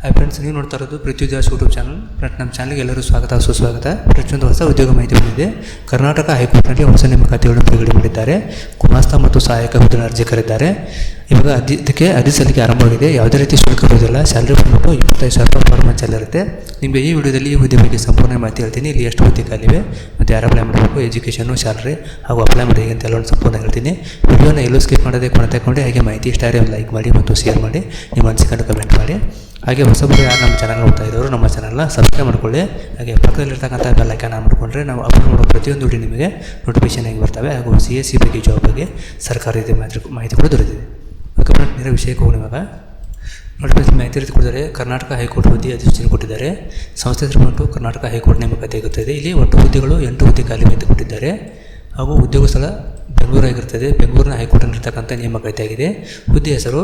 Hi friends ನೀವು ನೋಡ್ತಾ ಇರೋದು Prithvi Das YouTube channel friend ನಮ್ಮ ಚಾನಲ್ಗೆ ಎಲ್ಲರೂ ಸ್ವಾಗತ. ಸುಸ್ವಾಗತ. ಪ್ರತಿಯೊಂದು ಹೊಸ ಉದ್ಯೋಗ ಮಾಹಿತಿ ಬಂದಿದೆ. ಕರ್ನಾಟಕ ಹೈಕೋರ್ಟ್ನಲ್ಲಿ ಹೊಸ ನೇಮಕಾತಿಗಳನ್ನು ಬಿಡುಗಡೆ ಮಾಡಿದ್ದಾರೆ ಕುಮಾಸ್ತ ಮತ್ತು ಸಹಾಯಕ ಹುದ್ದೆಗಳ ಅರ್ಜಿ ಕರೆದಿದ್ದಾರೆ. ಇವಾಗ ಅರ್ಜಿ ಇದಕ್ಕೆ ಅರ್ಜಿ ಸಲ್ಲಿಕೆ ಆರಂಭವಾಗಿದೆ. ಯಾವುದೇ ರೀತಿ ಶುಲ್ಕ ಇರೋದಿಲ್ಲ ಸ್ಯಾಲ್ರಿ ಬಂದ್ಬಿಟ್ಟು ಇಪ್ಪತ್ತೈದು ಸಾವಿರ ರೂಪಾಯಿ ಪರ್ ಮಂತ್ ಇರುತ್ತೆ. ನಿಮಗೆ ಈ ವಿಡಿಯೋದಲ್ಲಿ ಈ ಹುದ್ದೆ ಬಗ್ಗೆ ಸಂಪೂರ್ಣ ಮಾಹಿತಿ ಹೇಳ್ತೀನಿ. ಇಲ್ಲಿ ಎಷ್ಟು ಹುದ್ದೆ ಖಾಲಿವೆ ಮತ್ತು ಯಾರು ಅಪ್ಲೈ ಮಾಡಬೇಕು ಎಜುಕೇಷನು ಸ್ಯಾಲ್ರಿ ಹಾಗೂ ಅಪ್ಲೈ ಮಾಡಿ ಅಂತ ಎಲ್ಲವನ್ನು ಸಂಪೂರ್ಣ ಹೇಳ್ತೀನಿ. ವಿಡಿಯೋನ ಎಲ್ಲೂ ಸ್ಕಿಪ್ ಮಾಡೋದೇ ಕೊನೆ ತಗೊಂಡು ಹಾಗೆ ಮಾಹಿತಿ ಇಷ್ಟ ಆದರೆ ಲೈಕ್ ಮಾಡಿ ಮತ್ತು ಶೇರ್ ಮಾಡಿ. ನಿಮ್ಮ ಅನಿಸಿಕೊಂಡು ಕಮೆಂಟ್ ಮಾಡಿ. ಹಾಗೆ ಹೊಸಬರು ಯಾರು ನಮ್ಮ ಚಾನಲ್ ನೋಡ್ತಾ ಇದ್ದವರು, ನಮ್ಮ ಚಾನಲ್ನ ಸಬ್ಸ್ಕ್ರೈಬ್ ಮಾಡ್ಕೊಳ್ಳಿ. ಹಾಗೆ ಪಕ್ಕದಲ್ಲಿರ್ತಕ್ಕಂಥ ಬೆಲ್ ಐಕಾನ್ ಆನ್ ಮಾಡಿಕೊಂಡ್ರೆ ನಾವು ಅಪ್ಲೋಡ್ ಮಾಡೋ ಪ್ರತಿಯೊಂದು ವಿಡಿಯೋ ನಿಮಗೆ ನೋಟಿಫಿಕೇಶನ್ ಆಗಿ ಬರ್ತವೆ. ಹಾಗೂ ಸಿ ಎಸ್ ಸಿ ಬಗ್ಗೆ ಜಾಬ್ ಬಗ್ಗೆ ಸರ್ಕಾರಿ ಮಾಹಿತಿ ಮಾಹಿತಿ ಕೂಡ ದೊರೆತಿದೆ ಓಕೆ ಫ್ರೆಂಡ್ ನೇರ ವಿಷಯಕ್ಕೆ ಹೋಗೋಣ ಇವಾಗ. ನೋಟಿಫಿಕೇಶನ್ ಮಾಹಿತಿ ಕೊಟ್ಟಿದ್ದಾರೆ. ಕರ್ನಾಟಕ ಹೈಕೋರ್ಟ್ ಹುದ್ದೆ ಅಧಿಸೂಚನೆ ಕೊಟ್ಟಿದ್ದಾರೆ. ಸಂಸ್ಥೆ ಬಂದು ಕರ್ನಾಟಕ ಹೈಕೋರ್ಟ್ ನೇಮಕಾತಿ ಆಗುತ್ತದೆ ಇಲ್ಲಿ ಒಟ್ಟು ಹುದ್ದೆಗಳು ಎಂಟು ಹುದ್ದೆ ಖಾಲಿ ಮಾಹಿತಿ ಕೊಟ್ಟಿದ್ದಾರೆ ಹಾಗೂ ಉದ್ಯೋಗ ಸ್ಥಳ ಬೆಂಗಳೂರಾಗಿರ್ತದೆ. ಬೆಂಗಳೂರಿನ ಹೈಕೋರ್ಟ್ನಲ್ಲಿರ್ತಕ್ಕಂಥ ನೇಮಕಾತಿ ಆಗಿದೆ ಹುದ್ದೆ ಹೆಸರು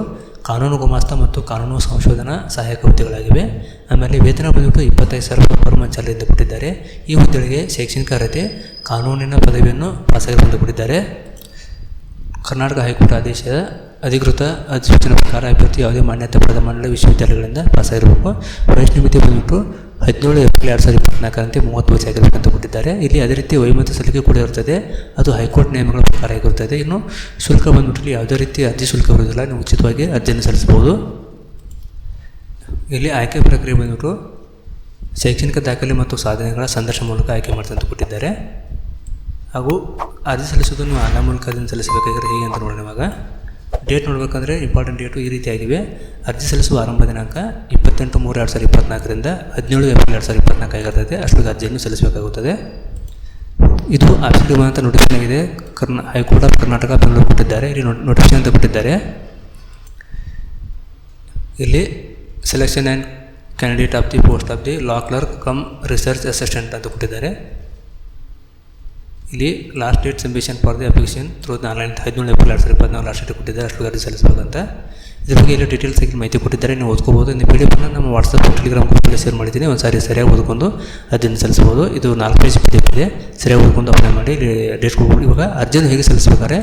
ಕಾನೂನು ಗುಮಾಸ್ತ ಮತ್ತು ಕಾನೂನು ಸಂಶೋಧನಾ ಸಹಾಯಕ ಹುದ್ದೆಗಳಾಗಿವೆ. ಆಮೇಲೆ ವೇತನ ಬಂದ್ಬಿಟ್ಟು ಇಪ್ಪತ್ತೈದು ಸಾವಿರ ರೂಪಾಯಿ ಪರ್ ಈ ಹುದ್ದೆಗಳಿಗೆ ಶೈಕ್ಷಣಿಕ ಅರ್ಹತೆ, ಕಾನೂನಿನ ಪದವಿಯನ್ನು ಪಾಸಾಗಿ ಬಂದುಬಿಟ್ಟಿದ್ದಾರೆ ಕರ್ನಾಟಕ ಹೈಕೋರ್ಟ್ ಆದೇಶದ ಅಧಿಕೃತ ಅಧಿಸೂಚನೆ ಪ್ರಕಾರ ಅಭ್ಯರ್ಥಿ ಯಾವುದೇ ಮಾನ್ಯತೆ ಪಡೆದ ಮಂಡಲ ವಿಶ್ವವಿದ್ಯಾಲಯಗಳಿಂದ ಪಾಸಾಗಿರಬೇಕು. ವಯಸ್ಸು ಮಿತಿ ಬಂದ್ಬಿಟ್ಟು ಹದಿನೇಳು ಏಪ್ರಿಲ್ ಎರಡು ಸಾವಿರದ ಇಪ್ಪತ್ನಾಲ್ಕರಂತೆ ಮೂವತ್ತು ವರ್ಷ ಅಂತ ಕೊಟ್ಟಿದ್ದಾರೆ ಇಲ್ಲಿ ಅದೇ ರೀತಿ ವೈಮತ ಸಲ್ಲಿಕೆ ಕೂಡ ಇರುತ್ತದೆ. ಅದು ಹೈಕೋರ್ಟ್ ನಿಯಮಗಳ ಪ್ರಕಾರ ಆಗಿರುತ್ತದೆ. ಇನ್ನು ಶುಲ್ಕ ಬಂದ್ಬಿಟ್ಟು ಯಾವುದೇ ರೀತಿ ಅರ್ಜಿ ಶುಲ್ಕ ಇರುವುದಿಲ್ಲ ನೀವು ಉಚಿತವಾಗಿ ಅರ್ಜಿಯನ್ನು ಸಲ್ಲಿಸಬಹುದು. ಇಲ್ಲಿ ಆಯ್ಕೆ ಪ್ರಕ್ರಿಯೆ ಬಂದ್ಬಿಟ್ಟು ಶೈಕ್ಷಣಿಕ ದಾಖಲೆ ಮತ್ತು ಸಾಧನೆಗಳ ಸಂದರ್ಶನ ಮೂಲಕ ಆಯ್ಕೆ ಮಾಡ್ತಂತ ಕೊಟ್ಟಿದ್ದಾರೆ ಹಾಗೂ ಅರ್ಜಿ ಸಲ್ಲಿಸೋದು ನೀವು ಆನ್ಲೈನ್ ಮೂಲಕ ಅದನ್ನು ಸಲ್ಲಿಸಬೇಕಾಗಿರೋ ಹೇಗೆ ಅಂತ ನೋಡೋಣ ಇವಾಗ. ಡೇಟ್ ನೋಡಬೇಕಂದ್ರೆ ಇಂಪಾರ್ಟೆಂಟ್ ಡೇಟು ಈ ರೀತಿ ಆಗಿವೆ. ಅರ್ಜಿ ಸಲ್ಲಿಸುವ ಆರಂಭ ದಿನಾಂಕ ಇಪ್ಪತ್ತೆಂಟು ಮೂರು ಎರಡು ಸಾವಿರದ ಇಪ್ಪತ್ನಾಲ್ಕರಿಂದ ಹದಿನೇಳು ಏಪ್ರಿಲ್ ಎರಡು ಸಾವಿರದ ಇಪ್ಪತ್ನಾಲ್ಕು ಆಗಿರ್ತದೆ ಅಷ್ಟೊಂದು ಅರ್ಜಿಯನ್ನು ಸಲ್ಲಿಸಬೇಕಾಗುತ್ತದೆ. ಇದು ಆಫೀಸ್ಗೆ ಬಂದಂಥ ನೋಟಿಫಿಕೇಶನ್ ಆಗಿದೆ. ಕರ್ನಾ, high court of Karnataka, Bengaluru ಕೊಟ್ಟಿದ್ದಾರೆ. ಇಲ್ಲಿ ನೋಟಿಫಿಕೇಶನ್ ಅಂತ ಕೊಟ್ಟಿದ್ದಾರೆ. ಇಲ್ಲಿ selection and candidate of the post of the law clerk cum research assistant ಅಂತ ಕೊಟ್ಟಿದ್ದಾರೆ. ಇಲ್ಲಿ last date submission for the application through online ಹದಿನೇಳು ಏಪ್ರಿಲ್ ಎರಡು ಸಾವಿರದ ಇಪ್ಪತ್ನಾಲ್ಕು ಲಾಸ್ಟ್ ಡೇಟ್ ಕೊಟ್ಟಿದ್ದಾರೆ. ಅಷ್ಟು ಅರ್ಜಿ ಸಲ್ಲಿಸಬೇಕಂತ. ಇದ್ರ ಬಗ್ಗೆ ಎಲ್ಲ ಡೀಟೇಲ್ಸ್ ಆಗಿ ಮಾಹಿತಿ ಕೊಟ್ಟಿದ್ದಾರೆ, ನೀವು ಓದ್ಕೋಬೋದು ಇನ್ನು ಪಿ ಡಿ ಎಫ್ನ ನಮ್ಮ ವಾಟ್ಸಪ್ ಟೆಲಿಗ್ರಾಮ್ ಗ್ರೂಪಲ್ಲಿ ಶೇರ್ ಮಾಡಿದ್ದೀನಿ. ಒಂದು ಸಾರಿ ಸರಿಯಾಗಿ ಓದ್ಕೊಂಡು ಅದನ್ನು ಸಲ್ಲಿಸ್ಬೋದು ಇದು ನಾಲ್ಕು ಪೇಜ್ ಪಿ ಡಿ ಎಫ್ ಇದೆ. ಸರಿಯಾಗಿ ಓದ್ಕೊಂಡು ಅಪ್ಲೈ ಮಾಡಿ ಡೇಟ್ ಕೊಡ್ಬೋದು ಇವಾಗ ಅರ್ಜಿಯನ್ನು ಹೇಗೆ ಸಲ್ಲಿಸಬೇಕಾದ್ರೆ,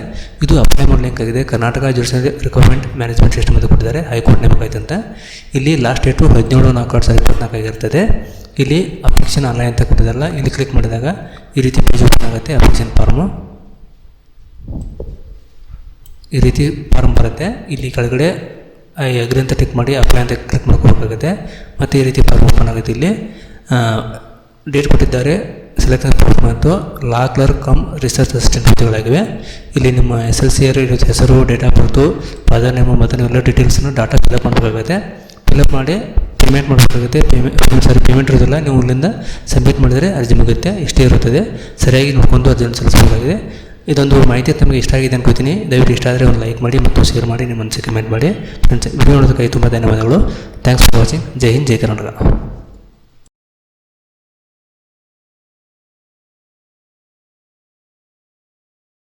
ಇದು ಅಪ್ಲೈ ಆಗಿದೆ Karnataka judicial requirement management system ಅಂತ ಕೊಟ್ಟಿದ್ದಾರೆ. ಹೈಕೋರ್ಟ್ ನೇಮಕ ಅಂತ ಇಲ್ಲಿ ಲಾಸ್ಟ್ ಡೇಟು ಹದಿನೇಳು ನಾಲ್ಕು ಎರಡು ಸಾವಿರದ ಇಪ್ಪತ್ನಾಲ್ಕು ಆಗಿರ್ತದೆ. ಇಲ್ಲಿ ಅಪ್ಲಿಕೇಶನ್ ಆನ್ಲೈನ್ ಅಂತ ಕೊಟ್ಟಿದ್ದಾರಲ್ಲ, ಇಲ್ಲಿ ಕ್ಲಿಕ್ ಮಾಡಿದಾಗ ಈ ರೀತಿ ಪೇಜ್ ಓಪನ್ ಆಗುತ್ತೆ ಅಪ್ಲಿಕೇಶನ್ ಫಾರ್ಮು ಈ ರೀತಿ ಫಾರ್ಮ್ ಬರುತ್ತೆ. ಇಲ್ಲಿ ಕೆಳಗಡೆ ಅಗ್ರಿ ಅಂತ ಟಿಕ್ ಮಾಡಿ ಅಪ್ಲೈ ಅಂತ ಕ್ಲಿಕ್ ಮಾಡ್ಕೋಬೇಕಾಗುತ್ತೆ. ಮತ್ತು ಈ ರೀತಿ ಫಾರ್ಮ್ ಓಪನ್ ಆಗುತ್ತೆ ಇಲ್ಲಿ. ಡೇಟ್ ಕೊಟ್ಟಿದ್ದಾರೆ. ಸೆಲೆಕ್ಷನ್ ಫಾರ್ಮ್ ಮತ್ತು law clerk cum research assistant ಹುದ್ದೆಗಳಾಗಿವೆ. ಇಲ್ಲಿ ನಿಮ್ಮ ಎಸ್ ಎಲ್ ಸಿ ಇರೋ ಹೆಸರು date of birth father name ಮತ್ತು ಎಲ್ಲ ಡೀಟೇಲ್ಸನ್ನು ಡಾಟಾ ಫಿಲಪ್ ಮಾಡಬೇಕಾಗುತ್ತೆ. ಫಿಲಪ್ ಮಾಡಿ ಪೇಮೆಂಟ್ ಮಾಡಬೇಕಾಗುತ್ತೆ. ಪೇಮೆಂಟ್ ಸಾರಿ ಪೇಮೆಂಟ್ ಇರೋದಿಲ್ಲ ನೀವು ಇಲ್ಲಿಂದ ಸಬ್ಮಿಟ್ ಮಾಡಿದರೆ ಅರ್ಜಿ ಮುಗುತ್ತೆ ಇಷ್ಟೇ ಇರುತ್ತದೆ. ಸರಿಯಾಗಿ ನೋಡ್ಕೊಂಡು ಅರ್ಜಿಯನ್ನು ಸಲ್ಲಿಸಬೇಕಾಗಿದೆ. ಇದೊಂದು ಮಾಹಿತಿ ತಮಗೆ ಇಷ್ಟ ಆಗಿದೆ ಅನ್ಕೋತೀನಿ. ದಯವಿಟ್ಟು ಇಷ್ಟ ಆದರೆ ಒಂದು ಲೈಕ್ ಮಾಡಿ ಮತ್ತು ಶೇರ್ ಮಾಡಿ, ನಿಮ್ಮ ಮನಸ್ಸಿಗೆ ಕಮೆಂಟ್ ಮಾಡಿ. ಫ್ರೆಂಡ್ಸ್ ವಿಡಿಯೋ ನೋಡೋದಕ್ಕಾಗಿ ತುಂಬ ಧನ್ಯವಾದಗಳು. Thanks for watching. ಜೈ ಹಿಂದ್, ಜೈ ಕರ್ನಾಟಕ.